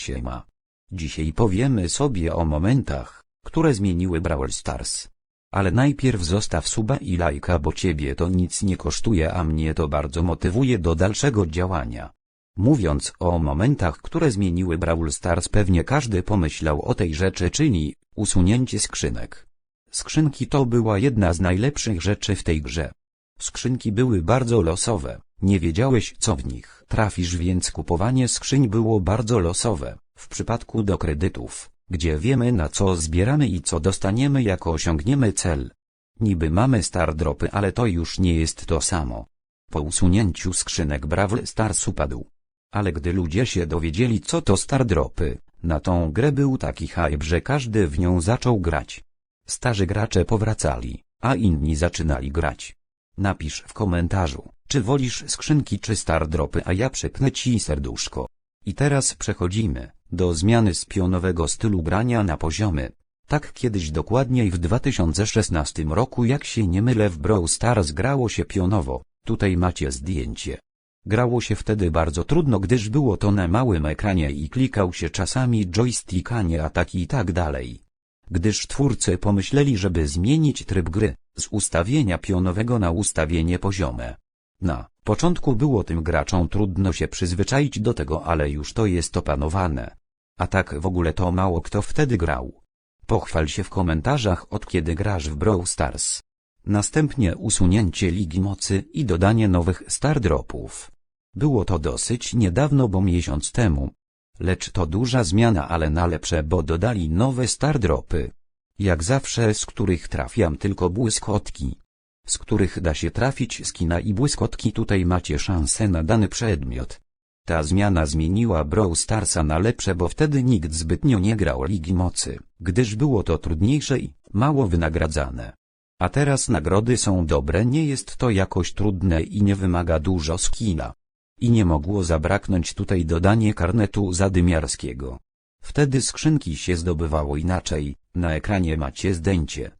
Siema. Dzisiaj powiemy sobie o momentach, które zmieniły Brawl Stars. Ale najpierw zostaw suba i lajka, bo ciebie to nic nie kosztuje, a mnie to bardzo motywuje do dalszego działania. Mówiąc o momentach, które zmieniły Brawl Stars, pewnie każdy pomyślał o tej rzeczy, czyli usunięcie skrzynek. Skrzynki to była jedna z najlepszych rzeczy w tej grze. Skrzynki były bardzo losowe, nie wiedziałeś co w nich trafisz, więc kupowanie skrzyń było bardzo losowe. W przypadku do kredytów, gdzie wiemy na co zbieramy i co dostaniemy jako osiągniemy cel. Niby mamy star dropy, ale to już nie jest to samo. Po usunięciu skrzynek Brawl Stars upadł. Ale gdy ludzie się dowiedzieli co to star dropy, na tą grę był taki hype, że każdy w nią zaczął grać. Starzy gracze powracali, a inni zaczynali grać. Napisz w komentarzu, czy wolisz skrzynki czy star dropy, a ja przypnę ci serduszko. I teraz przechodzimy do zmiany z pionowego stylu grania na poziomy. Tak kiedyś dokładniej w 2016 roku jak się nie mylę w Brawl Stars grało się pionowo, tutaj macie zdjęcie. Grało się wtedy bardzo trudno gdyż było to na małym ekranie i klikał się czasami joystick a nie ataki i tak dalej. Gdyż twórcy pomyśleli żeby zmienić tryb gry, z ustawienia pionowego na ustawienie poziome. Na początku było tym graczom trudno się przyzwyczaić do tego, ale już to jest opanowane. A tak w ogóle to mało kto wtedy grał. Pochwal się w komentarzach od kiedy grasz w Brawl Stars. Następnie usunięcie Ligi Mocy i dodanie nowych Star Dropów. Było to dosyć niedawno, bo miesiąc temu. Lecz to duża zmiana, ale na lepsze, bo dodali nowe Star Dropy. Jak zawsze, z których trafiam tylko błyskotki. Z których da się trafić skina i błyskotki, tutaj macie szansę na dany przedmiot. Ta zmiana zmieniła Brawl Starsa na lepsze, bo wtedy nikt zbytnio nie grał Ligi Mocy, gdyż było to trudniejsze i mało wynagradzane. A teraz nagrody są dobre, nie jest to jakoś trudne i nie wymaga dużo skina. I nie mogło zabraknąć tutaj dodanie karnetu zadymiarskiego. Wtedy skrzynki się zdobywało inaczej, na ekranie macie zdjęcie.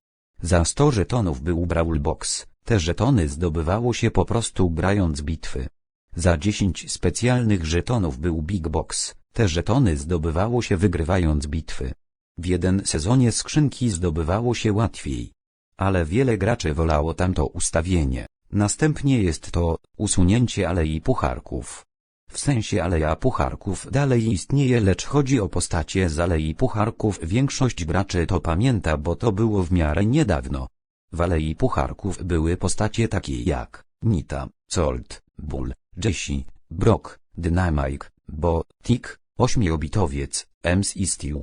Za 100 żetonów był Brawl Box, te żetony zdobywało się po prostu grając bitwy. Za 10 specjalnych żetonów był Big Box, te żetony zdobywało się wygrywając bitwy. W jeden sezonie skrzynki zdobywało się łatwiej. Ale wiele graczy wolało tamto ustawienie. Następnie jest to usunięcie alei pucharków. W sensie aleja pucharków dalej istnieje, lecz chodzi o postacie z alei pucharków. Większość graczy to pamięta, bo to było w miarę niedawno. W alei pucharków były postacie takie jak Nita, Colt, Bull, Jessie, Brock, Dynamite, Bo, Tick, Ośmiobitowiec, Ems i Stew.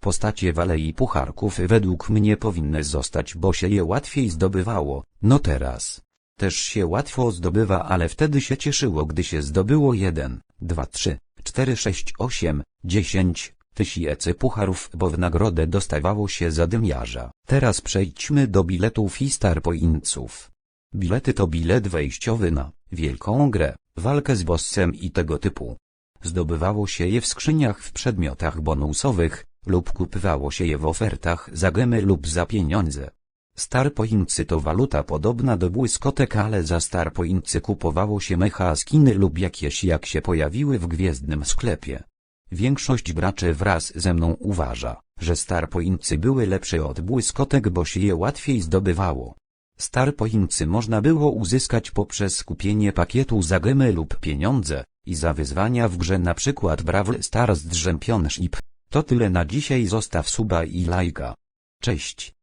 Postacie w alei pucharków według mnie powinny zostać, bo się je łatwiej zdobywało, no teraz. Też się łatwo zdobywa, ale wtedy się cieszyło, gdy się zdobyło 1, 2, 3, 4, 6, 8, 10 tysięcy pucharów, bo w nagrodę dostawało się zadymiarza. Teraz przejdźmy do biletów i starpointsów. Bilety to bilet wejściowy na wielką grę, walkę z bossem i tego typu. Zdobywało się je w skrzyniach w przedmiotach bonusowych, lub kupywało się je w ofertach za gemy lub za pieniądze. Starpointsy to waluta podobna do błyskotek, ale za starpointsy kupowało się mecha skiny lub jakieś jak się pojawiły w gwiezdnym sklepie. Większość graczy wraz ze mną uważa, że starpointsy były lepsze od błyskotek, bo się je łatwiej zdobywało. Starpointsy można było uzyskać poprzez kupienie pakietu za gemy lub pieniądze i za wyzwania w grze przykład Brawl Stars Championship. To tyle na dzisiaj, zostaw suba i lajka. Cześć.